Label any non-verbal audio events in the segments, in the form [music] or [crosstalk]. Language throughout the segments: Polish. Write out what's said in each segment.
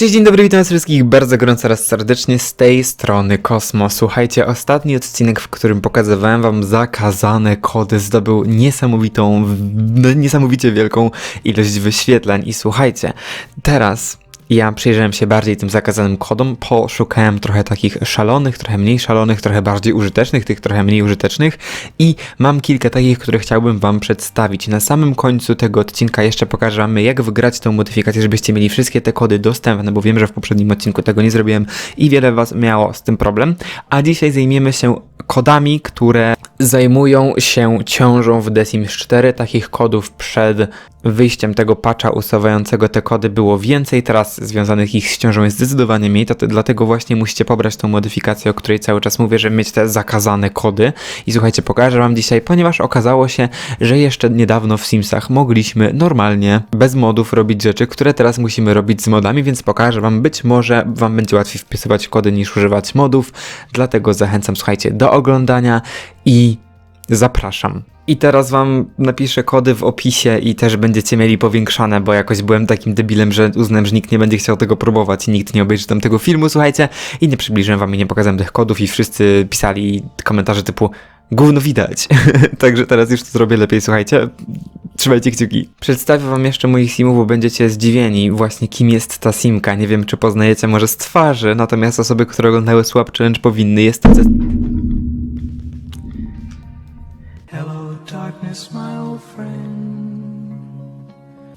Cześć, dzień dobry, witam wszystkich bardzo gorąco raz serdecznie z tej strony Kosmo. Słuchajcie, ostatni odcinek, w którym pokazywałem wam zakazane kody, zdobył niesamowitą, w- niesamowicie wielką ilość wyświetleń i słuchajcie, teraz ja przyjrzałem się bardziej tym zakazanym kodom, poszukałem trochę takich szalonych, trochę mniej szalonych, trochę bardziej użytecznych, tych trochę mniej użytecznych i mam kilka takich, które chciałbym wam przedstawić. Na samym końcu tego odcinka jeszcze pokażę wam, jak wygrać tą modyfikację, żebyście mieli wszystkie te kody dostępne, bo wiem, że w poprzednim odcinku tego nie zrobiłem i wiele was miało z tym problem. A dzisiaj zajmiemy się kodami, które zajmują się ciążą w The Sims 4. Takich kodów przed wyjściem tego patcha usuwającego te kody było więcej, teraz związanych ich z ciążą jest zdecydowanie mniej, to, to dlatego właśnie musicie pobrać tą modyfikację, o której cały czas mówię, żeby mieć te zakazane kody. I słuchajcie, pokażę wam dzisiaj, ponieważ okazało się, że jeszcze niedawno w Simsach mogliśmy normalnie, bez modów robić rzeczy, które teraz musimy robić z modami, więc pokażę wam, być może wam będzie łatwiej wpisywać kody niż używać modów, dlatego zachęcam, słuchajcie, do oglądania i zapraszam. I teraz wam napiszę kody w opisie i też będziecie mieli powiększane, bo jakoś byłem takim debilem, że uznałem, że nikt nie będzie chciał tego próbować i nikt nie obejrzy tam tego filmu, słuchajcie. I nie przybliżyłem wam i nie pokazałem tych kodów i wszyscy pisali komentarze typu gówno widać. [laughs] Także teraz już to zrobię lepiej, słuchajcie. Trzymajcie kciuki. Przedstawię wam jeszcze moich simów, bo będziecie zdziwieni właśnie kim jest ta simka. Nie wiem, czy poznajecie może z twarzy, natomiast osoby, które oglądały Swap Challenge powinny. Jest promise my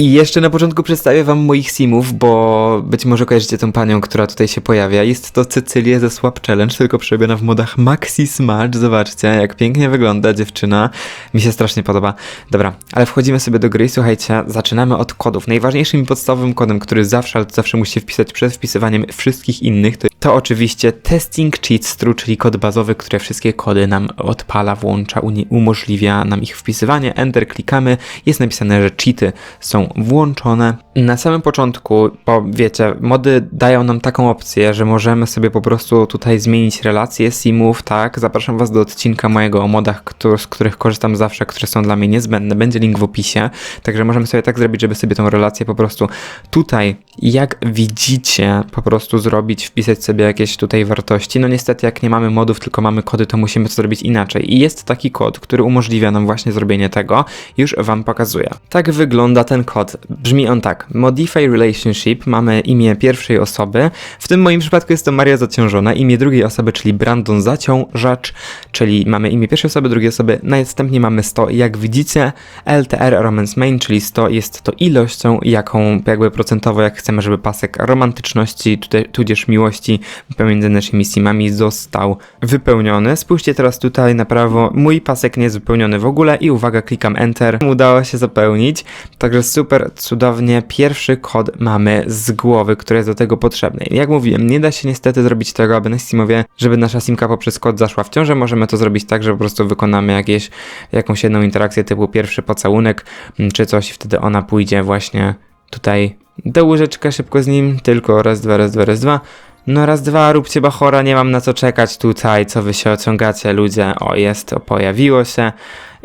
I jeszcze na początku przedstawię wam moich simów, bo być może kojarzycie tą panią, która tutaj się pojawia. Jest to Cecylia ze Swap Challenge, tylko przerobiona w modach Maxi Smudge. Zobaczcie, jak pięknie wygląda dziewczyna. Mi się strasznie podoba. Dobra, ale wchodzimy sobie do gry słuchajcie, zaczynamy od kodów. Najważniejszym i podstawowym kodem, który zawsze, ale zawsze musicie wpisać przed wpisywaniem wszystkich innych, to, to oczywiście Testing Cheats True, czyli kod bazowy, który wszystkie kody nam odpala, włącza, umożliwia nam ich wpisywanie. Enter klikamy, jest napisane, że cheaty są włączone. Na samym początku, bo wiecie, mody dają nam taką opcję, że możemy sobie po prostu tutaj zmienić relacje simów, tak? Zapraszam Was do odcinka mojego o modach, któr- z których korzystam zawsze, które są dla mnie niezbędne. Będzie link w opisie, także możemy sobie tak zrobić, żeby sobie tą relację po prostu tutaj, jak widzicie, po prostu zrobić, wpisać sobie jakieś tutaj wartości. No niestety, jak nie mamy modów, tylko mamy kody, to musimy to zrobić inaczej. I jest taki kod, który umożliwia nam właśnie zrobienie tego. Już Wam pokazuję. Tak wygląda ten kod. Brzmi on tak. Modify relationship. Mamy imię pierwszej osoby. W tym moim przypadku jest to Maria zaciążona. Imię drugiej osoby, czyli Brandon zaciążacz. Czyli mamy imię pierwszej osoby, drugiej osoby. Następnie mamy 100. Jak widzicie, LTR Romance Main, czyli 100 jest to ilością, jaką jakby procentowo, jak chcemy, żeby pasek romantyczności, tudzież miłości pomiędzy naszymi simami został wypełniony. Spójrzcie teraz tutaj na prawo. Mój pasek nie jest wypełniony w ogóle i uwaga, klikam Enter. Udało się zapełnić. Także super, cudownie. Pierwszy kod mamy z głowy, który jest do tego potrzebny. Jak mówiłem, nie da się niestety zrobić tego, aby na Simowie, żeby nasza simka poprzez kod zaszła w ciążę. Możemy to zrobić tak, że po prostu wykonamy jakieś, jakąś jedną interakcję typu pierwszy pocałunek, czy coś i wtedy ona pójdzie właśnie tutaj do łóżeczka szybko z nim, tylko raz, dwa, raz, dwa, raz, dwa. No raz, dwa, róbcie bachora, nie mam na co czekać tutaj, co wy się ociągacie, ludzie. O, jest, to pojawiło się.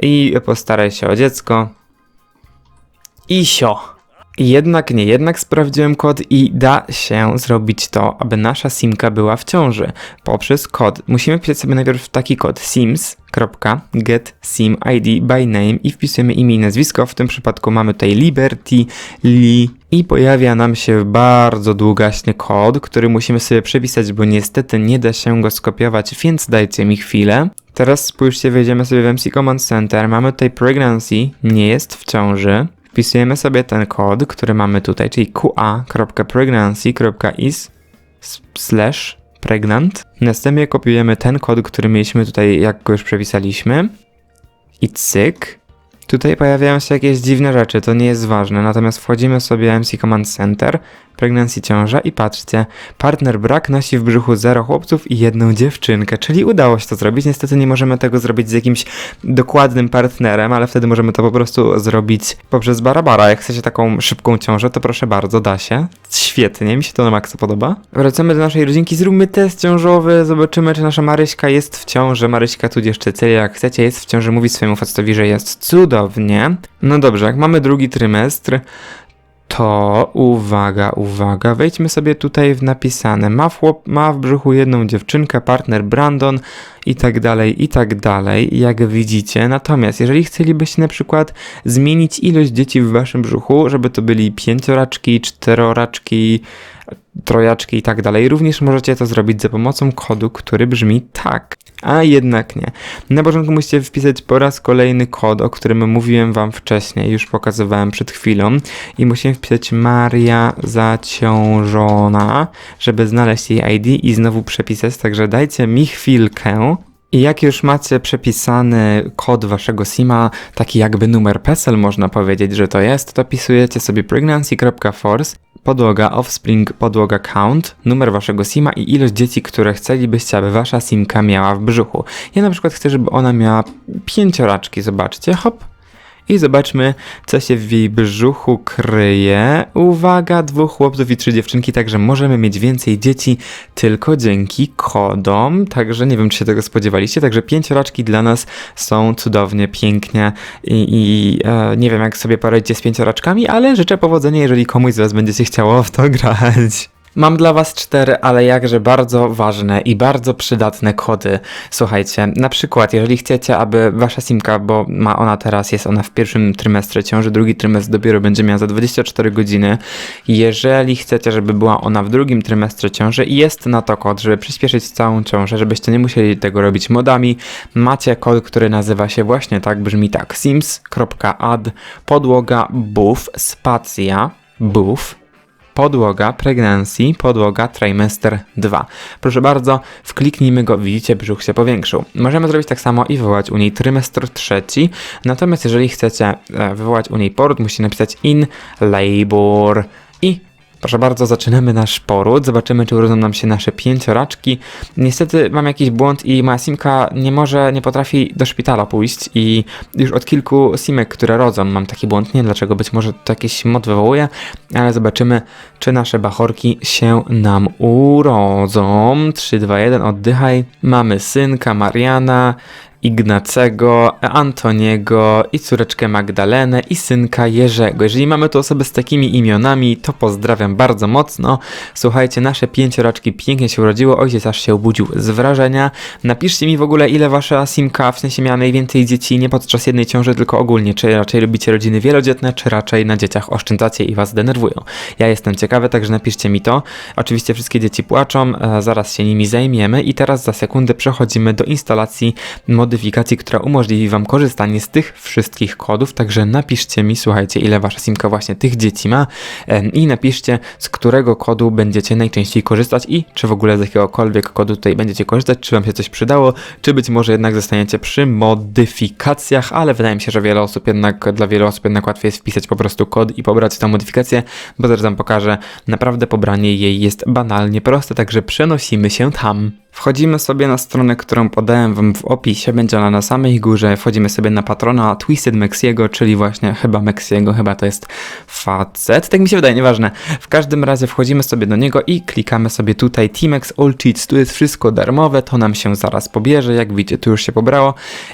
I postaraj się o dziecko. I sio. Jednak nie, jednak sprawdziłem kod i da się zrobić to, aby nasza simka była w ciąży. Poprzez kod. Musimy wpisać sobie najpierw taki kod sims.getSimID by name i wpisujemy imię i nazwisko. W tym przypadku mamy tutaj Liberty Lee i pojawia nam się bardzo długaśny kod, który musimy sobie przepisać, bo niestety nie da się go skopiować, więc dajcie mi chwilę. Teraz spójrzcie, wejdziemy sobie w MC Command Center, mamy tutaj pregnancy, nie jest w ciąży. Wpisujemy sobie ten kod, który mamy tutaj, czyli qa.pregnancy.is slash pregnant. Następnie kopiujemy ten kod, który mieliśmy tutaj, jak go już przepisaliśmy. I cyk. Tutaj pojawiają się jakieś dziwne rzeczy, to nie jest ważne. Natomiast wchodzimy sobie MC Command Center, pregnancy ciąża i patrzcie, partner brak nosi w brzuchu zero chłopców i jedną dziewczynkę, czyli udało się to zrobić. Niestety nie możemy tego zrobić z jakimś dokładnym partnerem, ale wtedy możemy to po prostu zrobić poprzez barabara. Jak chcecie taką szybką ciążę, to proszę bardzo, da się. Świetnie, mi się to na maksa podoba. Wracamy do naszej rodzinki, zróbmy test ciążowy, zobaczymy, czy nasza Maryśka jest w ciąży. Maryśka tudzież Cecylia, jak chcecie, jest w ciąży, mówi swojemu facetowi, że jest cudownie. No dobrze, jak mamy drugi trymestr, to uwaga, uwaga, wejdźmy sobie tutaj w napisane. Ma w, ma w brzuchu jedną dziewczynkę, partner Brandon i tak dalej, i tak dalej, jak widzicie. Natomiast jeżeli chcielibyście na przykład zmienić ilość dzieci w waszym brzuchu, żeby to byli pięcioraczki, czteroraczki, trojaczki i tak dalej, również możecie to zrobić za pomocą kodu, który brzmi tak. A jednak nie. Na początku musicie wpisać po raz kolejny kod, o którym mówiłem wam wcześniej, już pokazywałem przed chwilą i musimy wpisać Maria zaciążona, żeby znaleźć jej ID i znowu przepisać, także dajcie mi chwilkę. I jak już macie przepisany kod waszego SIMA, taki jakby numer PESEL można powiedzieć, że to jest, to pisujecie sobie pregnancy.force, podłoga offspring, podłoga count, numer waszego SIMA i ilość dzieci, które chcielibyście, aby wasza SIMka miała w brzuchu. Ja na przykład chcę, żeby ona miała pięcioraczki, zobaczcie, hop. I zobaczmy, co się w jej brzuchu kryje. Uwaga, dwóch chłopców i trzy dziewczynki, także możemy mieć więcej dzieci tylko dzięki kodom. Także nie wiem, czy się tego spodziewaliście. Także pięcioraczki dla nas są cudownie, pięknie i, i e, nie wiem, jak sobie poradzicie z pięcioraczkami, ale życzę powodzenia, jeżeli komuś z Was będziecie chciało w to [laughs] grać. Mam dla Was cztery, ale jakże bardzo ważne i bardzo przydatne kody. Słuchajcie, na przykład, jeżeli chcecie, aby Wasza simka, bo ma ona teraz, jest ona w pierwszym trymestrze ciąży, drugi trymestr dopiero będzie miała za 24 godziny. Jeżeli chcecie, żeby była ona w drugim trymestrze ciąży jest na to kod, żeby przyspieszyć całą ciążę, żebyście nie musieli tego robić modami, macie kod, który nazywa się właśnie tak, brzmi tak, sims.add podłoga buff spacja buff podłoga pregnancy, podłoga trimester 2. Proszę bardzo, wkliknijmy go, widzicie, brzuch się powiększył. Możemy zrobić tak samo i wywołać u niej trymestr trzeci, natomiast jeżeli chcecie e, wywołać u niej poród, musicie napisać in labor Proszę bardzo, zaczynamy nasz poród. Zobaczymy, czy urodzą nam się nasze pięcioraczki. Niestety mam jakiś błąd i moja simka nie może, nie potrafi do szpitala pójść i już od kilku simek, które rodzą, mam taki błąd. Nie dlaczego, być może to jakiś mod wywołuje, ale zobaczymy, czy nasze bachorki się nam urodzą. 3, 2, 1, oddychaj. Mamy synka Mariana, Ignacego, Antoniego i córeczkę Magdalenę i synka Jerzego. Jeżeli mamy tu osoby z takimi imionami, to pozdrawiam bardzo mocno. Słuchajcie, nasze pięcioraczki pięknie się urodziło, ojciec aż się obudził z wrażenia. Napiszcie mi w ogóle, ile wasza simka w sensie miała najwięcej dzieci, nie podczas jednej ciąży, tylko ogólnie. Czy raczej lubicie rodziny wielodzietne, czy raczej na dzieciach oszczędzacie i was denerwują. Ja jestem ciekawy, także napiszcie mi to. Oczywiście wszystkie dzieci płaczą, e, zaraz się nimi zajmiemy i teraz za sekundę przechodzimy do instalacji modyfikacji, która umożliwi Wam korzystanie z tych wszystkich kodów, także napiszcie mi, słuchajcie, ile Wasza simka właśnie tych dzieci ma i napiszcie, z którego kodu będziecie najczęściej korzystać i czy w ogóle z jakiegokolwiek kodu tutaj będziecie korzystać, czy Wam się coś przydało, czy być może jednak zostaniecie przy modyfikacjach, ale wydaje mi się, że wiele osób jednak, dla wielu osób jednak łatwiej jest wpisać po prostu kod i pobrać tę modyfikację, bo zaraz Wam pokażę, naprawdę pobranie jej jest banalnie proste, także przenosimy się tam. Wchodzimy sobie na stronę, którą podałem wam w opisie, będzie ona na samej górze. Wchodzimy sobie na patrona Twisted Mexiego, czyli właśnie chyba Mexiego, chyba to jest facet, tak mi się wydaje, nieważne. W każdym razie wchodzimy sobie do niego i klikamy sobie tutaj Teamex All Cheats. Tu jest wszystko darmowe, to nam się zaraz pobierze, jak widzicie, tu już się pobrało.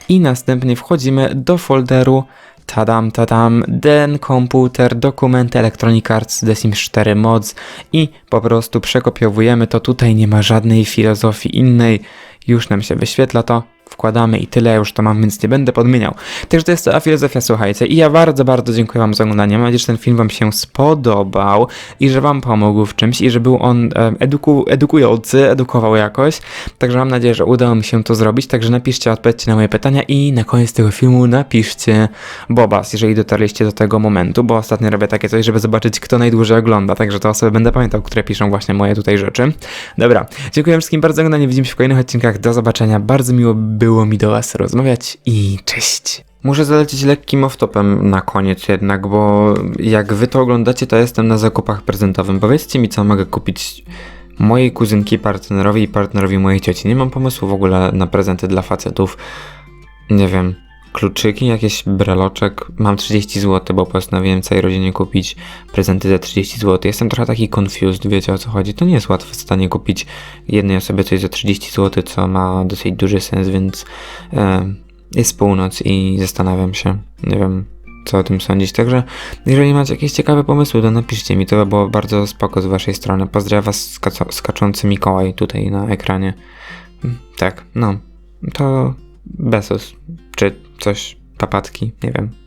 I następnie wchodzimy do folderu Tadam, tadam, den, komputer, dokumenty, Electronic Arts, The Sims 4 Mods i po prostu przekopiowujemy to. Tutaj nie ma żadnej filozofii innej. Już nam się wyświetla to. Wkładamy i tyle, już to mam, więc nie będę podmieniał. Także to jest cała filozofia, słuchajcie. I ja bardzo, bardzo dziękuję Wam za oglądanie. Mam nadzieję, że ten film Wam się spodobał i że Wam pomógł w czymś i że był on em, eduku, edukujący, edukował jakoś. Także mam nadzieję, że udało mi się to zrobić. Także napiszcie, odpowiedzcie na moje pytania i na koniec tego filmu napiszcie Bobas, jeżeli dotarliście do tego momentu, bo ostatnio robię takie coś, żeby zobaczyć, kto najdłużej ogląda. Także to osoby będę pamiętał, które piszą właśnie moje tutaj rzeczy. Dobra, dziękuję wszystkim bardzo za oglądanie. Widzimy się w kolejnych odcinkach. Do zobaczenia. Bardzo miło było mi do Was rozmawiać i cześć. Muszę zalecieć lekkim off-topem na koniec jednak, bo jak wy to oglądacie, to jestem na zakupach prezentowym. Powiedzcie mi, co mogę kupić mojej kuzynki, partnerowi i partnerowi mojej cioci. Nie mam pomysłu w ogóle na prezenty dla facetów. Nie wiem, kluczyki, jakieś breloczek. Mam 30 zł, bo postanowiłem całej rodzinie kupić prezenty za 30 zł. Jestem trochę taki confused, wiecie o co chodzi. To nie jest łatwe w stanie kupić jednej osobie coś za 30 zł, co ma dosyć duży sens, więc e, jest północ i zastanawiam się. Nie wiem, co o tym sądzić. Także jeżeli macie jakieś ciekawe pomysły, to napiszcie mi, to by było bardzo spoko z waszej strony. Pozdrawiam was skaczący Mikołaj tutaj na ekranie. Tak, no, to Besos, czy coś, papatki, nie wiem.